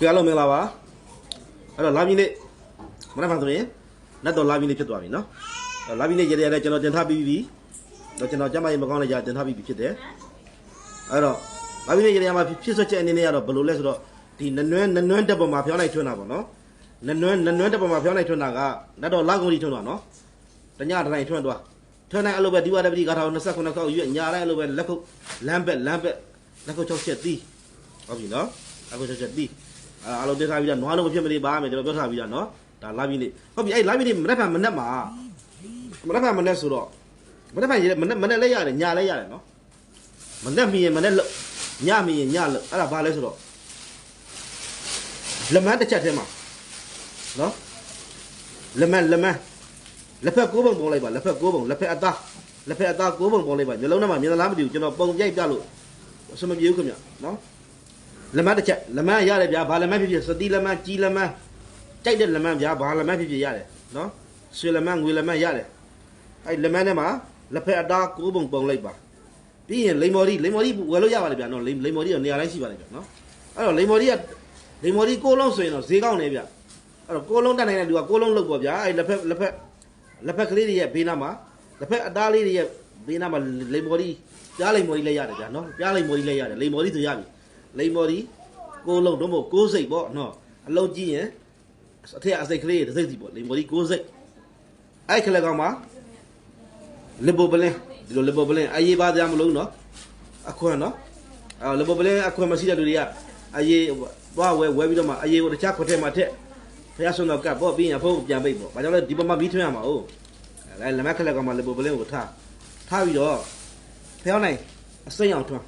ကြအားလုံးမင်္ဂလာပါအဲ့တော့လာပြီနေ့မနက်ဖြန်ဆိုရင်နတ်တော်လာပြီနေ့ဖြစ်သွားပြီနော်အဲ့တော့လာပြီနေ့ရေရတဲ့ကျွန်တော်တင်ထားပြီးပြီတော့ကျွန်တော်ကျမကြီးမကောင်းတဲ့ကြာတင်ထားပြီးပြီဖြစ်တယ်အဲ့တော့လာပြီနေ့ရေရမှာဖြစ်ဆွက်ချက်အနေနဲ့ကတော့ဘယ်လိုလဲဆိုတော့ဒီနနွမ်းနနွမ်းတက်ပေါ်မှာဖျောင်းလိုက်ထွန်းတာပေါ့နော်နနွမ်းနနွမ်းတက်ပေါ်မှာဖျောင်းလိုက်ထွန်းတာကနတ်တော်လာကုန်ကြီးထွန်းတာနော်တညတတိုင်းထွန်းသွားထွန်းတိုင်းအဲ့လိုပဲဒီဝါဒပတိကာထာကို29ခေါက်ရွက်ညာတိုင်းအဲ့လိုပဲလက်ခုပ်လမ်းဘက်လမ်းဘက်လက်ခုပ်6ချက်သီးဟုတ်ပြီနော်လက်ခုပ်6ချက်သီး အဲအားလုံးတင်ထားပြီးတော့နွားလုံးမဖြစ်မနေပါမယ်ကျွန်တော်ပြောထားပြီးတော့နော်ဒါလာပြီးနေဟုတ်ပြီအဲ့လာပြီးနေမနေ့ကမနေ့မှာမနေ့ကမနေ့ဆိုတော့မနေ့ကရေမနေ့မနေ့လည်းရတယ်ညလည်းရတယ်နော်မနေ့မီရင်မနေ့လို့ညမီရင်ညလို့အဲ့ဒါဘာလဲဆိုတော့လက်မန်းတစ်ချက်ထဲမှာနော်လက်မန်းလက်မန်းလက်ဖက်ကိုးပုံပုံလိုက်ပါလက်ဖက်ကိုးပုံလက်ဖက်အသားလက်ဖက်အသားကိုးပုံပုံလိုက်ပါမျိုးလုံးထဲမှာမြင်လားမသိဘူးကျွန်တော်ပုံရိုက်ပြလို့အစမပြေဘူးခင်ဗျနော် လက်မတစ်ချက်လက်မရတယ်ဗျာဘာလက်မဖြစ်ဖြစ်စတိလက်မကြီးလက်မကြိုက်တဲ့လက်မဗျာဘာလက်မဖြစ်ဖြစ်ရတယ်နော်ရွှေလက်မငွေလက်မရတယ်အဲ့လက်မထဲမှာလက်ဖက်အသားကိုးပုံပုံလိုက်ပါပြီးရင်လိမ္မော်ဒီလိမ္မော်ဒီဝယ်လို့ရပါလေဗျာနော်လိမ္လိမ္မော်ဒီကနေရာတိုင်းရှိပါလေဗျာနော်အဲ့တော့လိမ္မော်ဒီကလိမ္မော်ဒီကိုးလုံးဆိုရင်တော့ဈေးကောင်းနေဗျအဲ့တော့ကိုးလုံးတက်နိုင်တဲ့လူကကိုးလုံးလုပ်ပေါ့ဗျာအဲ့လက်ဖက်လက်ဖက်လက်ဖက်ကလေးတွေရဲ့ဘေးနားမှာလက်ဖက်အသားလေးတွေရဲ့ဘေးနားမှာလိမ္မော်ဒီပြားလိမ္မော်ဒီလည်းရတယ်ဗျာနော်ပြားလိမ္မော်ဒီလည်းရတယ်လိမ္မော်ဒီဆိုရပြီ လိမ္မော်ဒီကိုလုံးတော့မဟုတ်ကိုးစိတ်ပေါ့နော်အလုံးကြည့်ရင်အထက်အစိတ်ကလေးတစ်စိတ်စီပေါ့လိမ္မော်ဒီကိုးစိတ်အဲ့ခလက်ကောင်မှာလစ်ဘောပလင်းဒီလိုလစ်ဘောပလင်းအရေးပါကြမလို့နော်အခွန်းနော်အဲလစ်ဘောပလင်းအခွန်းမရှိတဲ့လူတွေကအရေးသွားဝဲဝဲပြီးတော့မှအရေးကိုတခြားခွက်ထဲမှာထက်ဖះဆုံးတော့ကပ်ပေါ့ပြီးရင်ဖုန်းပြန်ပိတ်ပေါ့ဘာကြောင့်လဲဒီပေါ်မှာပြီးထွင်းရမှာ哦အဲလက်မခလက်ကောင်မှာလစ်ဘောပလင်းကိုထားထားပြီးတော့ဖះနိုင်အစိမ့်အောင်ထွန်း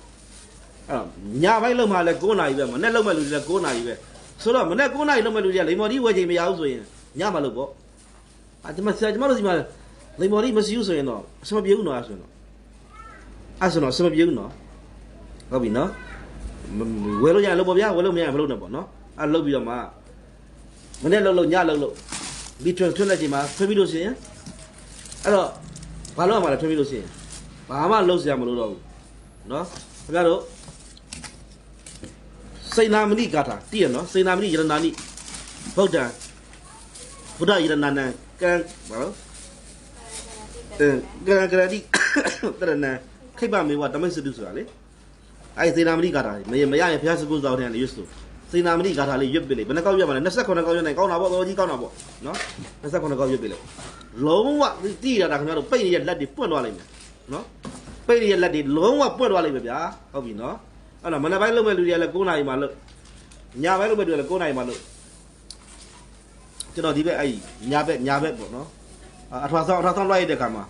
အဲ့တော့ညပိုင်းလုံးမှလည်း9နာရီပဲမနေ့လုံးမဲ့လူတွေလည်း9နာရီပဲဆိုတော့မနေ့9နာရီလုံးမဲ့လူတွေကလိမ္မော်ဒီဝယ်ချိန်မရဘူးဆိုရင်ညမှလို့ပေါ့အာဒီမှာဆရာကျမတို့ဒီမှာလိမ္မော်ဒီမရှိဘူးဆိုရင်တော့အဆမပြေဘူးနော်အဲ့ဆိုရင်တော့အဲ့ဆိုတော့အဆမပြေဘူးနော်ဟုတ်ပြီနော်မဝယ်လို့ရလို့ပေါ့ဗျာဝယ်လို့မရမလို့နဲ့ပေါ့နော်အဲ့လုတ်ပြီးတော့မှမနေ့လုံးလုံးညလုံးလုံးဒီထွန်းထွန်းတဲ့ချိန်မှာဖွင့်ပြီးလို့ရှိရင်အဲ့တော့ဘာလို့မှလဲထွန်းပြီးလို့ရှိရင်ဘာမှလုံးစရာမလိုတော့ဘူးနော်ခင်ဗျားတို့ စိန်နာမဏိဂါထာတည်ရနော်စိန်နာမဏိယရဏာနိဗုဒ္ဓံဘုရားယရဏနာနံကံဘာလို့အဲကံကရတိတရဏံခိဗ္ဗမေဝဓမ္မစတုဆိုတာလေအဲစိန်နာမဏိဂါထာမရမရရင်ဘုရားစကုသောတဲ့လေရွတ်ဆိုစိန်နာမဏိဂါထာလေးရွတ်ပြလေဘယ်နှကောက်ရွတ်ပါလဲ29ကောက်ရွတ်နိုင်ကောင်းတာပေါ့တော်ကြီးကောင်းတာပေါ့နော်29ကောက်ရွတ်ပြလေလုံးဝတည်ရတာခင်ဗျားတို့ပိတ်ရလက်တွေပွင့်သွားလိမ့်မယ်နော်ပိတ်ရလက်တွေလုံးဝပွင့်သွားလိမ့်မယ်ဗျာဟုတ်ပြီနော် အဲ့တော့မနေ့ပိုင်းလုပ်မဲ့လူတွေကလည်း9နာရီမှလုပ်ညပိုင်းလုပ်မဲ့လူတွေကလည်း9နာရီမှလုပ်ကျွန်တော်ဒီဘက်အဲ့ညာဘက်ညာဘက်ပေါ့နော်အာအထွာဆောင်အထွာဆောင်လိုက်ရတဲ့ခါမှာ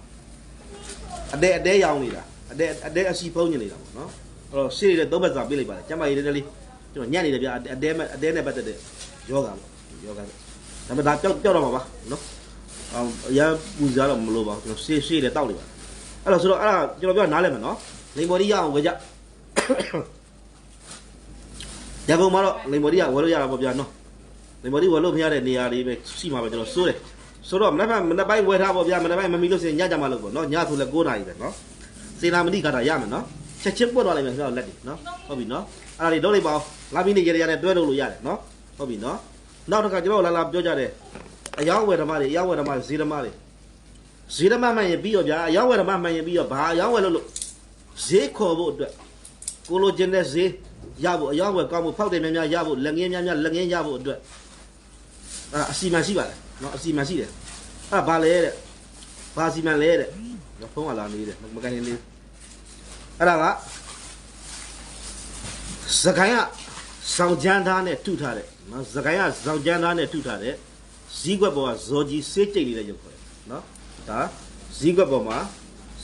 အတဲအတဲရောင်းနေတာအတဲအတဲအစီဖုံးနေနေတာပေါ့နော်အဲ့တော့ရှေ့တဲ့သုံးဘက်စာပြလိုက်ပါလေကျမကြီးလေးလေးကျွန်တော်ညံ့နေတယ်ဗျအတဲမဲ့အတဲနဲ့ပတ်သက်တဲ့ယောဂပေါ့ယောဂဒါပေမဲ့ဒါပျောက်ပျောက်တော့မှာပါနော်အောင်ရပူဇာတော့မလို့ပါကျွန်တော်ရှေ့ရှေ့တဲ့တောက်နေပါအဲ့တော့ဆိုတော့အဲ့ဒါကျွန်တော်ပြောနားလဲမယ်နော်လိန်ဘော်ဒီရအောင်ဝေကြ ရန်ကုန်မှာတော့လိမ္မော်ဒီကဝယ်လို့ရတာပေါ့ဗျာနော်လိမ္မော်ဒီဝယ်လို့မရတဲ့နေရာတွေပဲရှိမှာပဲကျွန်တော်စိုးတယ်ဆိုတော့မနေ့ကမနေ့ပိုင်းဝယ်ထားပေါ့ဗျာမနေ့ပိုင်းမမီလို့ဆိုရင်ညကြမှာလို့ပေါ့နော်ညဆိုလဲ9နာရီပဲနော်စေနာမဏိခါတာရမယ်နော်ချက်ချင်းပွက်သွားလိုက်မယ်ဆိုတော့လက်တွေနော်ဟုတ်ပြီနော်အဲ့ဒါတွေတော့လိုက်ပါအောင်လာပြီးနေရရနဲ့တွဲလို့လို့ရတယ်နော်ဟုတ်ပြီနော်နောက်တစ်ခါကျွန်တော်လာလာပြောကြတယ်အယောင်းဝယ်ဓမ္မတွေအယောင်းဝယ်ဓမ္မတွေဈေးဓမ္မတွေဈေးဓမ္မမှန်ရင်ပြီးတော့ဗျာအယောင်းဝယ်ဓမ္မမှန်ရင်ပြီးတော့ဘာအယောင်းဝယ်လို့လို့ဈေးခေါ်ဖို့အတွက်ကိုလိုချင်တဲ့ဈေး ရဖို့အရောက်ဝယ်ကောင်းဖို့ဖောက်တယ်များများရဖို့လက်ငင်းများများလက်ငင်းရဖို့အတွက်အာအစီမံရှိပါတယ်နော်အစီမံရှိတယ်အဲ့ဘာလဲတဲ့ဘာအစီမံလဲတဲ့ဖုန်းကလာနေတယ်မကန်နေလေးအဲ့ဒါကစကိုင်းကစောင်ကျန်းသားနဲ့ထုထားတယ်နော်စကိုင်းကစောင်ကျန်းသားနဲ့ထုထားတယ်ဇီးကွက်ပေါ်ကဇော်ကြီးစေးကြိတ်နေတဲ့ရုပ်ခေါ်တယ်နော်ဒါဇီးကွက်ပေါ်မှာ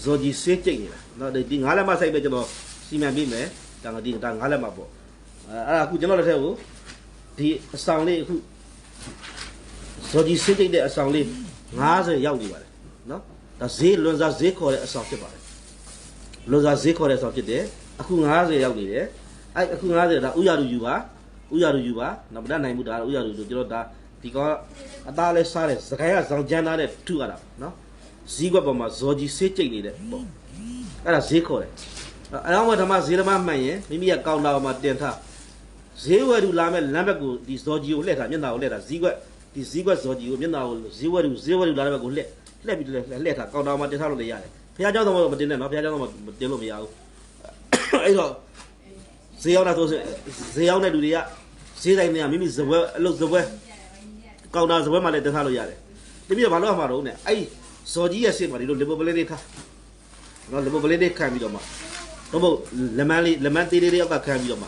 ဇော်ကြီးစေးကြိတ်နေတာနော်ဒီငါးလက်မဆိုင်ပဲကျွန်တော်စီမံပြီးမယ် ဒါငါဒီဒါငါးလက်မှာပေါ့အဲအဲ့ဒါအခုကျွန်တော်လက်ထက်ကိုဒီအဆောင်လေးအခုဇော်ကြီးစစ်တိတ်တဲ့အဆောင်လေး90ရောက်နေပါတယ်နော်ဒါဈေးလွန်စားဈေးခေါ်တဲ့အဆောင်ဖြစ်ပါတယ်လွန်စားဈေးခေါ်တဲ့အဆောင်ဖြစ်တယ်အခု90ရောက်နေတယ်အဲ့အခု90ဒါဥရလူယူပါဥရလူယူပါနော်ဗဒနိုင်မှုဒါဥရလူတို့ကျွန်တော်ဒါဒီကောင်အသားလဲစားတယ်စကိုင်းကဇောင်ကျန်းသားတဲ့ထုရတာနော်ဈေးကွက်ပေါ်မှာဇော်ကြီးစေးကြိတ်နေတဲ့ပေါ့အဲ့ဒါဈေးခေါ်တယ် အလောင်းဝဓမ္မဇေရမမှန်ရင်မိမိကကောင်းတာမှာတင်ထား ဈေးဝယ်သူလာမဲ့လမ်းဘက်ကိုဒီဇော်ကြီးကိုလှည့်ထားမျက်နှာကိုလှည့်ထားဈီးကွက်ဒီဈီးကွက်ဇော်ကြီးကိုမျက်နှာကိုဈေးဝယ်သူဈေးဝယ်သူလာတဲ့ဘက်ကိုလှည့်လှည့်ပြီးလှည့်လှည့်ထားကောင်တာမှာတင်ထားလို့လည်းရတယ်ဖះเจ้าတော့မတင်နဲ့နော်ဖះเจ้าတော့မတင်လို့မရဘူးအဲ့တော့ဈေးရောက်တာဆိုဈေးရောက်တဲ့လူတွေကဈေးတိုင်းတွေကမိမိဇပွဲအလုပ်ဇပွဲကောင်တာဇပွဲမှာလည်းတင်ထားလို့ရတယ်တပြည့်ဘာလို့အမှာတော့နဲ့အဲ့ဇော်ကြီးရဲ့စိတ်မှာဒီလိုလီဗာပူးလေးတွေထားနော်လီဗာပူးလေးတွေခံပြီးတော့မှ တော့မဟုတ်လက်မန်းလေးလက်မန်းသေးလေးတွေရောက်ကခံပြီးတော့မှ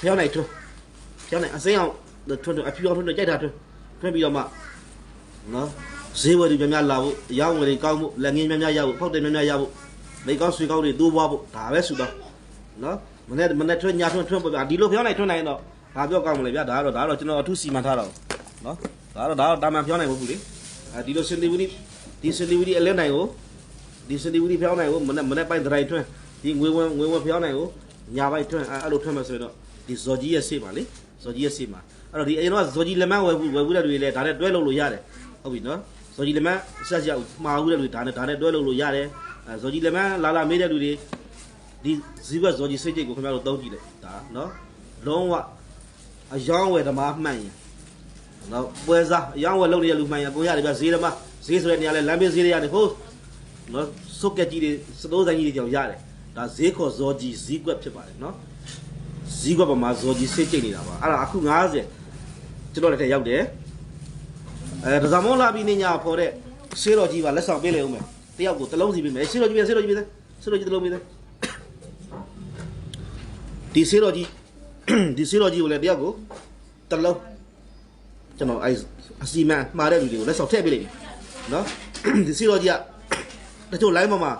ဖះနိုင်ထွန်းဖះနိုင်အစိမ်းအောင်ထွန်းထွန်းအဖြူအောင်ထွန်းထွန်းကြိုက်တာထွန်းထွန်းပြီးတော့မှနော်ဈေးဝယ်တွေများများလာဖို့အရောင်းဝယ်တွေကောင်းဖို့လက်ငင်းများများရဖို့ဖောက်တယ်များများရဖို့မိကောင်းဆွေကောင်းတွေတိုးပွားဖို့ဒါပဲဆူတော့နော်မနေ့မနေ့ထွန်းညာထွန်းထွန်းပေါ့ဗျာဒီလိုဖះနိုင်ထွန်းနိုင်တော့ဘာပြောကောင်းမလဲဗျာဒါကတော့ဒါကတော့ကျွန်တော်အထူးစီမံထားတော့နော်ဒါတော့ဒါတော့တာမန်ဖះနိုင်မဟုတ်ဘူးလေအဲဒီလိုစင်တီဝီဒီစင်တီဝီအလဲနိုင်ကိုဒီစင်တီဝီဖះနိုင်ကိုမနေ့မနေ့ပိုင်းဒရိုက်ထွန်း ဒီငွေဝင်ငွေဝင်ဖះနိုင်ကိုညာပိုင်းထွန်းအဲ့လိုထွန်းမယ်ဆိုရင်တော့ဒီဇော်ကြီးရဲ့စိတ်ပါလေဇော်ကြီးရဲ့စိတ်ပါအဲ့တော့ဒီအရင်တော့ဇော်ကြီးလက်မဝယ်ဘူးဝယ်ဘူးတဲ့လူတွေလည်းဒါနဲ့တွဲလို့လို့ရတယ်ဟုတ်ပြီနော်ဇော်ကြီးလက်မဆက်ဆက်မှားဘူးတဲ့လူတွေဒါနဲ့ဒါနဲ့တွဲလို့လို့ရတယ်အဲဇော်ကြီးလက်မလာလာမေးတဲ့လူတွေဒီဇီးဘက်ဇော်ကြီးစိတ်ကြိတ်ကိုခင်ဗျားတို့သုံးကြည့်လိုက်ဒါနော်လုံးဝအယောင်းဝယ်ဓမ္မမှန်ရင်နော်ပွဲစားအယောင်းဝယ်လုပ်နေတဲ့လူမှန်ရင်ကိုရတယ်ဗျဈေးဓမ္မဈေးဆိုတဲ့နေရာလဲလမ်းဘေးဈေးတွေရတယ်ဟုတ်နော်စုတ်ကက်ကြီးတွေစတိုးဆိုင်ကြီးတွေကြောင်ရတယ် ဒါဈေးခေါ်ဇော်ကြီးဈေးကွက်ဖြစ်ပါတယ်နော်ဈီးကွက်ပေါ်မှာဇော်ကြီးစိတ်ကြိတ်နေတာပါအဲ့ဒါအခု90ကျွန်တော်လက်ထက်ရောက်တယ်အဲဒဇမောလာပြီးနေညာပေါ်တဲ့ဆေးတော်ကြီးပါလက်ဆောင်ပေးလေဦးမယ်တယောက်ကိုတစ်လုံးစီပေးမယ်ဆေးတော်ကြီးပေးဆေးတော်ကြီးပေးဆေးတော်ကြီးတစ်လုံးပေးဒီဆေးတော်ကြီးဒီဆေးတော်ကြီးကိုလည်းတယောက်ကိုတစ်လုံးကျွန်တော်အဲအစီမံမှားတဲ့လူတွေကိုလက်ဆောင်ထည့်ပေးလိုက်ပြီနော်ဒီဆေးတော်ကြီးကတချို့ line ပေါ်မှာ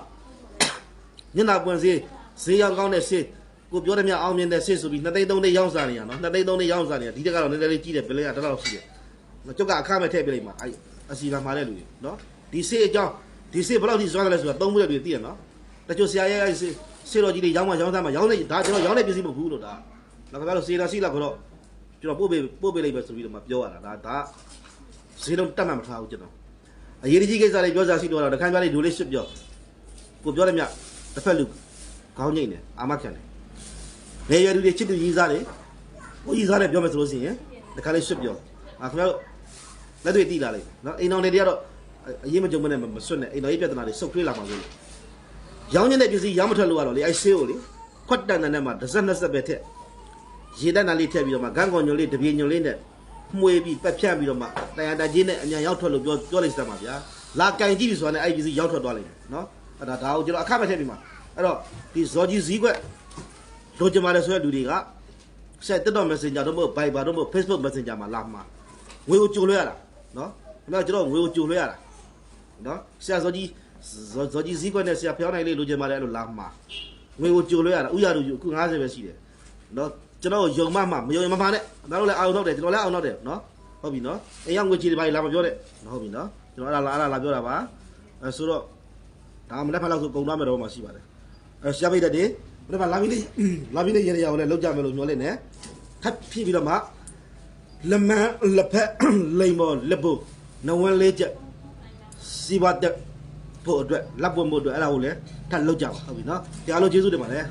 ညနာပွင့်စေးဈေးရောက်ကောင်းတဲ့ဆေးကိုပြောတယ်မြအောင်မြင်တဲ့စစ်ဆိုပြီး2သိန်း3သိန်းရောင်းစားနေရနော်2သိန်း3သိန်းရောင်းစားနေရဒီတက်ကတော့နည်းနည်းလေးကြီးတယ်ဘယ်လဲကတလောက်ရှိတယ်ကျုပ်ကအခမဲ့ထည့်ပေးလိုက်မှာအဲ့အစီကံမှာတဲ့လူတွေနော်ဒီစစ်အကြောင်းဒီစစ်ဘယ်လောက်ထိစွမ်းတယ်လဲဆိုတာသုံးမှုတဲ့လူတွေသိရနော်တချို့ဆရာရဲ့အဲ့စစ်စစ်တော်ကြီးတွေရောင်းမှရောင်းသားမှရောင်းနေဒါကျွန်တော်ရောင်းနေပစ္စည်းမဟုတ်ဘူးလို့ဒါတော့ခင်ဗျားတို့စေတာစီလာကတော့ကျွန်တော်ပို့ပေးပို့ပေးလိုက်ပဲဆိုပြီးတော့မှပြောရတာဒါဒါဈေးလုံးတက်မှမထားဘူးကျွန်တော်အရေးကြီးကိစ္စလေးပြောစားစီတော့တခါပြလေးဒိုလေးရှစ်ပြောကိုပြောတယ်မြတ စ်ဖက်လူခေါင်းငိမ့်တယ်အာမခံတယ်ငယ်ရွယ်သူတွေချစ်သူကြီးစားတယ်ကိုကြီးစားတယ်ပြောမယ်ဆိုလို့ရှိရင်တခါလေးဆွတ်ပြောအာခင်ဗျားတို့လက်တွေတီးလာလိုက်နော်အိမ်တော်တွေကတော့အရင်မကြုံမနဲ့မဆွတ်နဲ့အိမ်တော်ကြီးပြဿနာတွေစုပ်ထွေးလာမှာဆိုလို့ရောင်းနေတဲ့ပစ္စည်းရောင်းမထွက်လို့ကတော့လေအဲဆေးကိုလေခွတ်တန်တန်နဲ့မှတစ်စက်နှစ်စက်ပဲထက်ရေတက်နာလေးထည့်ပြီးတော့မှဂန်းကွန်ညွန်လေးတပြေညွန်လေးနဲ့မှွေပြီးပက်ဖြန့်ပြီးတော့မှတန်ရတကြီးနဲ့အညာရောက်ထွက်လို့ပြောပြောလိုက်စမ်းပါဗျာလာကင်ကြည့်ပြီဆိုတာနဲ့အဲ့ဒီပစ္စည်းရောက်ထွက်သွားလိမ့်မယ်နော် အဲ့ဒါဒါကိုကျွန်တော်အခမဲ့ထည့်ပြီးမှာအဲ့တော့ဒီဇော်ကြီးဈီးကွက်လိုချင်ပါတယ်ဆိုတဲ့လူတွေကဆက်တက်တော့ Messenger တော့မဟုတ် Viber တော့မဟုတ် Facebook Messenger မှာလာမှာငွေကိုကြိုလွှဲရတာနော်ခင်ဗျားကျွန်တော်ငွေကိုကြိုလွှဲရတာနော်ဆရာဇော်ကြီးဇော်ဇော်ကြီးဈေးကွက်နဲ့ဆရာဖျောင်းနိုင်လေးလိုချင်ပါတယ်အဲ့လိုလာမှာငွေကိုကြိုလွှဲရတာဥရလူအခု90ပဲရှိတယ်နော်ကျွန်တော်ယုံမမှမယုံမမှနဲ့ဒါတို့လည်းအောင်တော့တယ်ကျွန်တော်လည်းအောင်တော့တယ်နော်ဟုတ်ပြီနော်အိမ်ရောက်ငွေချီတွေပါလာမပြောနဲ့ဟုတ်ပြီနော်ကျွန်တော်အဲ့ဒါလာအဲ့ဒါလာပြောတာပါအဲဆိုတော့ ဒါမနေ့ဖက်လောက်ဆိုကုန်သွားမယ်တော့မှရှိပါတယ်အဲရှားပိတ်တဲ့တင်ဘယ်မှာလာပြီးလေးလာပြီးလေးရေရအောင်လဲလောက်ကြမယ်လို့ပြောလိုက်နေထပ်ဖြည့်ပြီးတော့မှလက်မန်းလက်ဖက်လိမ်ပေါ်လက်ဖို့နဝန်းလေးချက်စီပါတက်ဖို့အတွက်လက်ပွင့်ဖို့အတွက်အဲ့ဒါကိုလည်းထပ်လောက်ကြပါဟုတ်ပြီနော်တရားလို့ကျေးဇူးတင်ပါတယ်